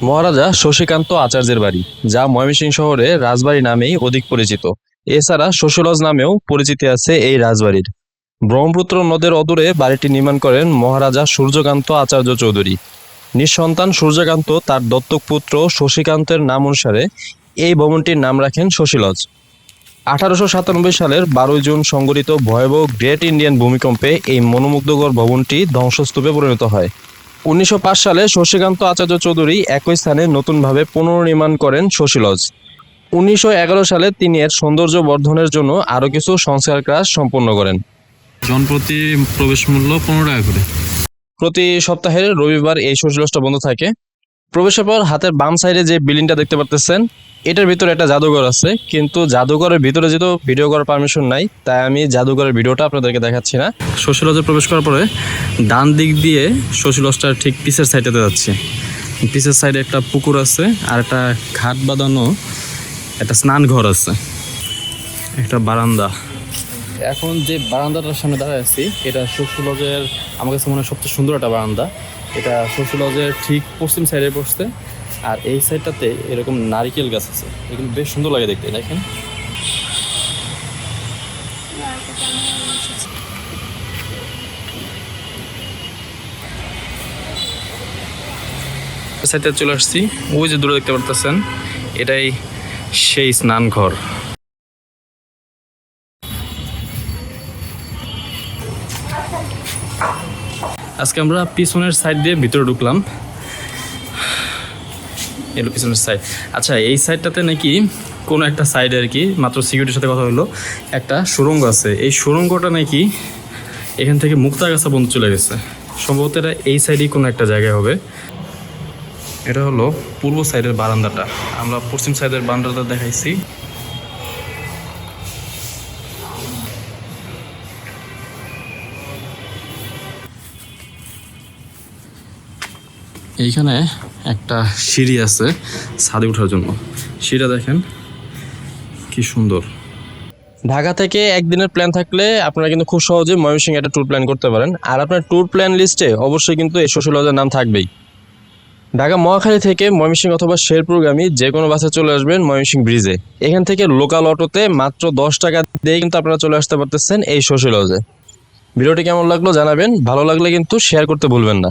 মহারাজা শশীকান্ত আচার্যের বাড়ি, যা ময়মনসিংহ শহরে রাজবাড়ি নামেই অধিক পরিচিত। এছাড়া শশীলজ নামেও পরিচিতি আছে এই রাজবাড়ির। ব্রহ্মপুত্র নদের অদূরে বাড়িটি নির্মাণ করেন মহারাজা সূর্যকান্ত আচার্য চৌধুরী। নিঃসন্তান সূর্যকান্ত তার দত্তক পুত্র শশীকান্তের নাম অনুসারে এই ভবনটির নাম রাখেন শশীলজ। আঠারোশো সাতানব্বই সালের বারোই জুন সংগঠিত ভয়াবহ গ্রেট ইন্ডিয়ান ভূমিকম্পে এই মনোমুগ্ধকর ভবনটি ধ্বংসস্তূপে পরিণত হয়। উনিশশো পাঁচ সালে শশীকান্ত আচার্য চৌধুরী একই স্থানে নতুনভাবে পুনর্নির্মাণ করেন শশীলজ। উনিশশো এগারো সালে তিনি এর সৌন্দর্য বর্ধনের জন্য আরও কিছু সংস্কার কাজ সম্পন্ন করেন। জনপ্রতি প্রবেশ মূল্য পনেরো টাকা করে। প্রতি সপ্তাহের রবিবার এই শশীলজটা বন্ধ থাকে। প্রবেশের পর হাতের বাম সাইডে যে বিল্ডিংটা দেখতে পারতেছেন, এটার ভিতরে একটা জাদুঘর আছে। কিন্তু জাদুঘরের ভিতরে যেহেতু ভিডিও করার পারমিশন নাই, তাই আমি জাদুঘরের ভিডিওটা আপনাদেরকে দেখাচ্ছি না। শশীলজে প্রবেশ করার পরে ডান দিক দিয়ে শশীলজটার ঠিক পিসের সাইডেতে যাচ্ছে। পিসের সাইডে একটা পুকুর আছে, আর একটা ঘাট বাঁধানো একটা স্নান ঘর আছে। একটা বারান্দা। এখন যে বারান্দাটার সামনে দাঁড়ায় আছি, এটা লজের, আমার কাছে মনে হয় সবচেয়ে সুন্দর একটা বারান্দা। এটা শশীলজের ঠিক পশ্চিম সাইডে পড়ছে, আর এই সাইডটাতে এরকম নারিকেল গাছ আছে। এগুলো বেশ সুন্দর লাগে দেখতে, দেখেন। সাইডে চলে আসছি। ওই যে দূরে দেখতে পারতেছেন, এটাই সেই স্নান আজকে আমরা পিছনের সাইড দিয়ে ভিতরে ঢুকলাম। এলো পিছনের সাইড আচ্ছা এই সাইডটাতে নাকি কোনো একটা সাইডে আর কি, মাত্র সিকিউরিটির সাথে কথা হলো, একটা সুড়ঙ্গ আছে। এই সুড়ঙ্গটা নাকি এখান থেকে মুক্তাগাছা বন্ধ চলে গেছে। সম্ভবত এটা এই সাইডেই কোনো একটা জায়গায় হবে। এটা হলো পূর্ব সাইডের বারান্দাটা। আমরা পশ্চিম সাইডের বারান্দাটা দেখাইছি। এইখানে একটা সিঁড়ি আছে ছাদে ওঠার জন্য। সিঁড়িটা দেখেন, কি সুন্দর। ঢাকা থেকে একদিনের প্ল্যান থাকলে আপনারা কিন্তু খুব সহজে ময়মনসিংহ একটা ট্যুর প্ল্যান করতে পারেন। আর আপনার ট্যুর প্ল্যান লিস্টে অবশ্যই কিন্তু এই শশীলজের নাম থাকবেই। ঢাকা মহাখালী থেকে ময়মনসিংহ অথবা শেরপুরগামী যে কোনো বাসে চলে আসবেন ময়মনসিংহ ব্রিজে এখান থেকে লোকাল অটোতে মাত্র দশ টাকা দিয়ে কিন্তু আপনারা চলে আসতে পারতেছেন এই শশীলজে ভিডিওটি কেমন লাগল জানাবেন, ভালো লাগলে কিন্তু শেয়ার করতে ভুলবেন না।